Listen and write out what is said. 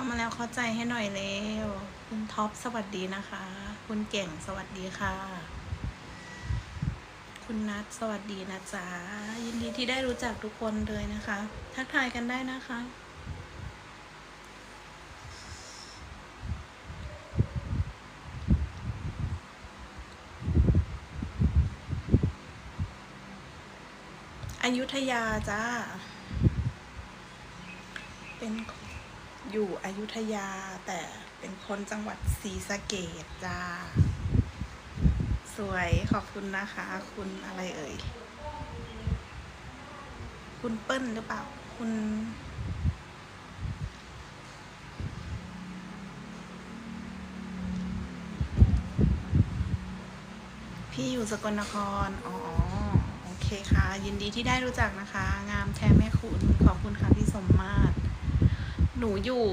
ามาแล้วเข้าใจให้หน่อยเร็ว คุณท็อปสวัสดีนะคะ คุณเก่งสวัสดีค่ะ คุณนัทสวัสดีนะจ๊ะ ยินดีที่ได้รู้จักทุกคนเลยนะคะ ทักทายกันได้นะคะอยุธยาจ้า เป็น อยู่อยุธยาแต่เป็นคนจังหวัดศรีสะเกดจ้า สวยขอบคุณนะคะ คุณอะไรเอ่ย คุณเปิ้ลหรือเปล่า คุณ พี่อยู่สกลนคร อ๋อ โอเคค่ะ ยินดีที่ได้รู้จักนะคะ งามแท้แม่คุณ ขอบคุณค่ะพี่สมมาตร หนูอยู่